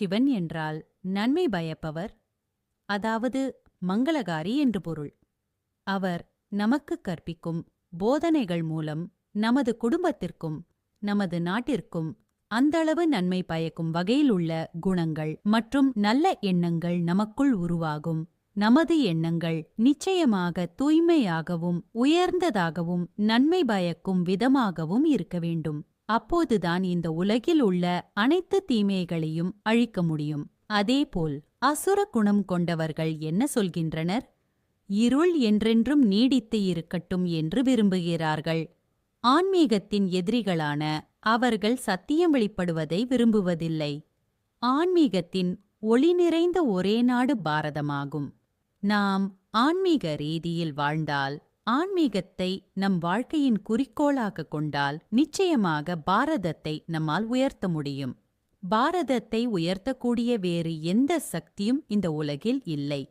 சிவன் என்றால் நன்மை பயப்பவர் அதாவது மங்களகாரி என்று பொருள். அவர் நமக்கு கற்பிக்கும் போதனைகள் மூலம் நமது குடும்பத்திற்கும் நமது நாட்டிற்கும் அந்தளவு நன்மை பயக்கும் வகையில் உள்ள குணங்கள் மற்றும் நல்ல எண்ணங்கள் நமக்குள் உருவாகும். நமது எண்ணங்கள் நிச்சயமாக தூய்மையாகவும் உயர்ந்ததாகவும் நன்மை பயக்கும் விதமாகவும் இருக்க வேண்டும். அப்போதுதான் இந்த உலகில் உள்ள அனைத்து தீமைகளையும் அழிக்க முடியும். அதேபோல் அசுர குணம் கொண்டவர்கள் என்ன சொல்கின்றனர்? இருள் என்றென்றும் நீடித்து இருக்கட்டும் என்று விரும்புகிறார்கள். ஆன்மீகத்தின் எதிரிகளான அவர்கள் சத்தியம் வெளிப்படுவதை விரும்புவதில்லை. ஆன்மீகத்தின் ஒளி நிறைந்த ஒரே நாடு பாரதமாகும். நாம் ஆன்மீக ரீதியில் வாழ்ந்தால் ஆன்மீகத்தை நம் வாழ்க்கையின் குறிக்கோளாக கொண்டால் நிச்சயமாக பாரதத்தை நம்மால் உயர்த்த முடியும். பாரதத்தை உயர்த்தக்கூடிய வேறு எந்த சக்தியும் இந்த உலகில் இல்லை.